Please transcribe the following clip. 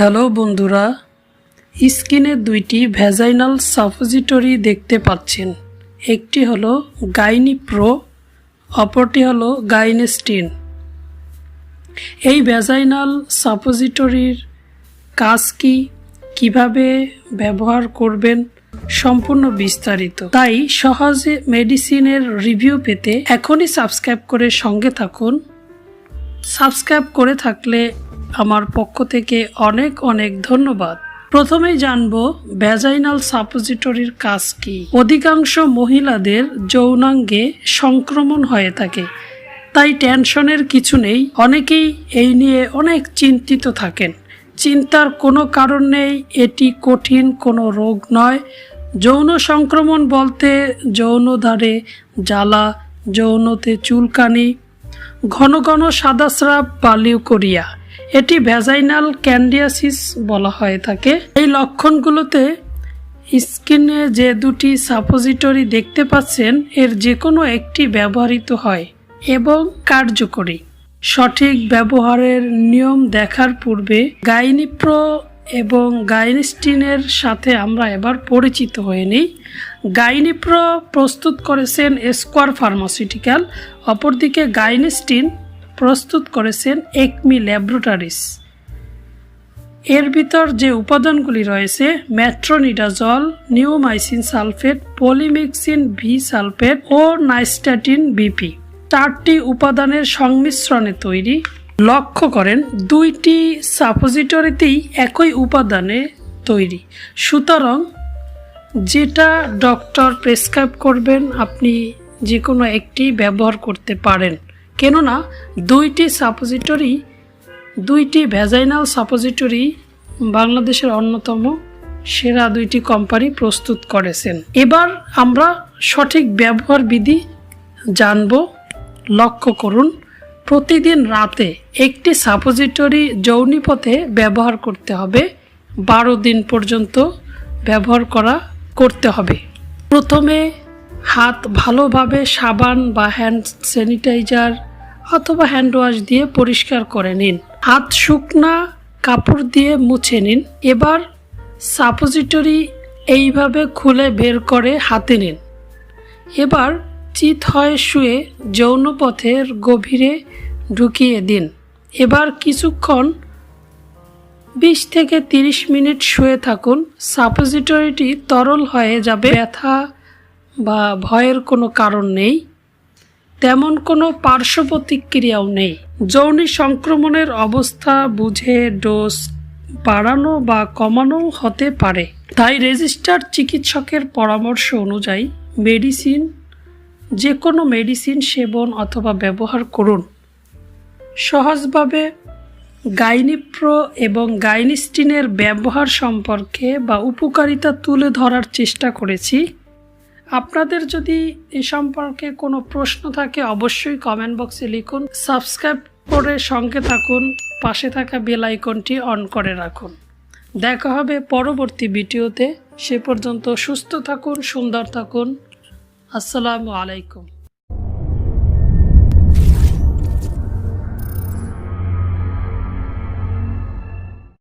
Hello বন্ধুরা, স্কিনে দুইটি ভ্যাজাইনাল সাপোজিটরি দেখতে পাচ্ছেন। একটি হলো গাইনি প্রো অপরটি হলো গাইনেস্টিন এই ভ্যাজাইনাল সাপোজিটরির কাজ কি, কীভাবে ব্যবহার করবেন, সম্পূর্ণ বিস্তারিত। তাই সহজে মেডিসিনের রিভিউ পেতে এখনই সাবস্ক্রাইব করে সঙ্গে থাকুন। সাবস্ক্রাইব করে থাকলে আমার পক্ষ থেকে অনেক অনেক ধন্যবাদ। প্রথমেই জানব ভ্যাজাইনাল সাপোজিটরির কাজ কি? অধিকাংশ মহিলাদের যৌনাঙ্গে সংক্রমণ হয়ে থাকে, তাই টেনশনের কিছু নেই। অনেকেই এই নিয়ে অনেক চিন্তিত থাকেন। চিন্তার কোনো কারণ নেই, এটি কঠিন কোনো রোগ নয়। যৌন সংক্রমণ বলতে যৌনধারে জ্বালা, যৌনতে চুলকানি, ঘন ঘন সাদা স্রাব বা লিউকোরিয়া এটি ভ্যাজাইনাল ক্যান্ডিয়াসিস বলা হয়ে থাকে এই লক্ষণগুলোতে স্কিনে যে দুটি সাপোজিটরি দেখতে পাচ্ছেন, এর যে কোনো একটি ব্যবহৃত হয় এবং কার্যকরী। সঠিক ব্যবহারের নিয়ম দেখার পূর্বে গাইনিপ্রো এবং গাইনিস্টিনের সাথে আমরা এবার পরিচিত হয়ে নিই। গাইনিপ্রো প্রস্তুত করেছেন স্কোয়ার ফার্মাসিউটিক্যাল, অপরদিকে গাইনিস্টিন প্রস্তুত করেছেন একমি ল্যাবরেটরিস। এর ভিতর যে উপাদানগুলি রয়েছে, metronidazole, neomycin sulphate, polymyxin B sulphate ও নাইস্ট্যাটিন বিপি। চারটি উপাদানের সংমিশ্রণে তৈরি। লক্ষ্য করেন, দুইটি সাপোজিটরিতেই একই উপাদানে তৈরি। সুতরাং যেটা ডক্টর প্রেসক্রাইব করবেন, আপনি যে কোনো একটি ব্যবহার করতে পারেন। কেননা দুইটি সাপোজিটরি দুইটি ভ্যাজাইনাল সাপোজিটরি বাংলাদেশের অন্যতম সেরা দুইটি কোম্পানি প্রস্তুত করেছেন। এবার আমরা সঠিক ব্যবহার বিধি জানব। লক্ষ্য করুন, প্রতিদিন রাতে একটি সাপোজিটরি যৌনিপথে ব্যবহার করতে হবে। বারো দিন পর্যন্ত ব্যবহার করা, করতে হবে। প্রথমে হাত ভালোভাবে সাবান বা হ্যান্ড স্যানিটাইজার অথবা হ্যান্ড ওয়াশ দিয়ে পরিষ্কার করে নিন। হাত শুকনা কাপড় দিয়ে মুছে নিন। এবার সাপোজিটরি এইভাবে খুলে বের করে হাতে নিন। এবার চিত হয় শুয়ে যৌনপথের গভীরে ঢুকিয়ে দিন। এবার কিছুক্ষণ বিশ থেকে তিরিশ মিনিট শুয়ে থাকুন। সাপোজিটরিটি তরল হয়ে যাবে। ব্যথা বা ভয়ের কোনো কারণ নেই। তেমন কোনো পার্শ্ব প্রতিক্রিয়াও নেই। যৌনি সংক্রমণের অবস্থা বুঝে ডোজ বাড়ানো বা কমানো হতে পারে। তাই রেজিস্টার্ড চিকিৎসকের পরামর্শ অনুযায়ী মেডিসিন যে কোনো মেডিসিন সেবন অথবা ব্যবহার করুন। সহজভাবে গাইনিপ্রো এবং গাইনিস্টিনের ব্যবহার সম্পর্কে বা উপকারিতা তুলে ধরার চেষ্টা করেছি। আপনাদের যদি এ সম্পর্কে কোনো প্রশ্ন থাকে, অবশ্যই কমেন্ট বক্সে লিখুন। সাবস্ক্রাইব করে সঙ্গে থাকুন। পাশে থাকা বেল আইকনটি অন করে রাখুন। দেখা হবে পরবর্তী ভিডিওতে। সে পর্যন্ত সুস্থ থাকুন, সুন্দর থাকুন। আসসালামু আলাইকুম।